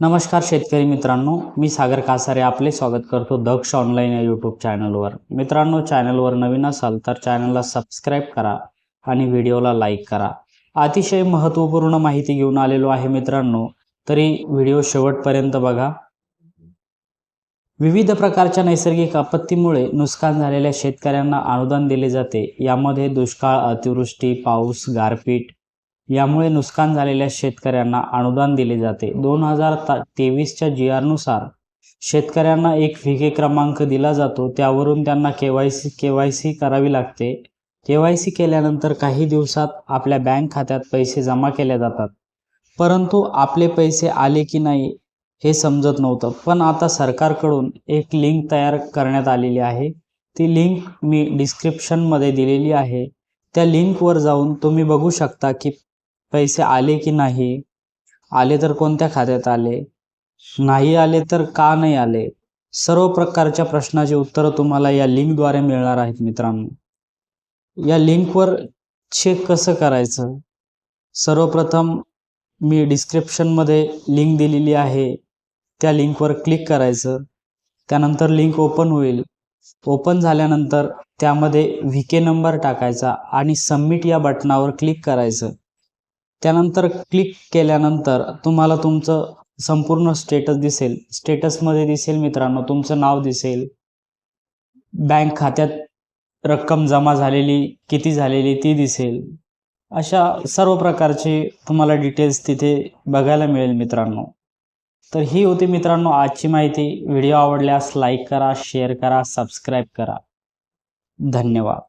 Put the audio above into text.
नमस्कार शेतकरी मित्रांनो मी सागर कासारे आपले स्वागत करतो दक्ष ऑनलाईन या यूट्यूब चॅनलवर. मित्रांनो चॅनलवर नवीन असाल तर चॅनलला सबस्क्राईब करा आणि व्हिडिओला लाईक करा. अतिशय महत्त्वपूर्ण माहिती घेऊन आलेलो आहे मित्रांनो तरी व्हिडिओ शेवटपर्यंत बघा. विविध प्रकारच्या नैसर्गिक आपत्तीमुळे नुकसान झालेल्या शेतकऱ्यांना अनुदान दिले जाते. यामध्ये दुष्काळ अतिवृष्टी पाऊस गारपीट यामुळे नुकसान झालेल्या शेतकऱ्यांना अनुदान दिले जाते. दोन हजार तेवीसच्या जी आरनुसार शेतकऱ्यांना एक फिके क्रमांक दिला जातो. त्यावरून त्यांना K Y C K Y C करावी लागते. के वाय सी केल्यानंतर काही दिवसात आपल्या बँक खात्यात पैसे जमा केले जातात. परंतु आपले पैसे आले की नाही हे समजत नव्हतं. पण आता सरकारकडून एक लिंक तयार करण्यात आलेली आहे. ती लिंक मी डिस्क्रिप्शनमध्ये दिलेली आहे. त्या लिंकवर जाऊन तुम्ही बघू शकता की पैसे आले की नाही? आले तर कोणत्या खात्यात आले? नाही आले तर का नाही आले? सर्व प्रकारच्या प्रश्नाची उत्तरं तुम्हाला या लिंकद्वारे मिळणार आहेत मित्रांनो. या लिंकवर चेक कसं करायचं? सर्वप्रथम मी डिस्क्रिप्शनमध्ये लिंक दिलेली आहे. त्या लिंकवर क्लिक करायचं. त्यानंतर लिंक ओपन होईल. ओपन झाल्यानंतर त्यामध्ये व्ही के नंबर टाकायचा आणि सबमिट या बटनावर क्लिक करायचं. त्यानंतर क्लिक केल्यानंतर तुम्हाला तुमचं संपूर्ण स्टेटस दिसेल. स्टेटसमध्ये दिसेल मित्रांनो तुमचं नाव दिसेल. बँक खात्यात रक्कम जमा झालेली किती झालेली ती दिसेल. अशा सर्व प्रकारचे तुम्हाला डिटेल्स तिथे बघायला मिळेल मित्रांनो. तर ही होती मित्रांनो आजची माहिती. व्हिडिओ आवडल्यास लाईक करा शेअर करा सबस्क्राईब करा. धन्यवाद.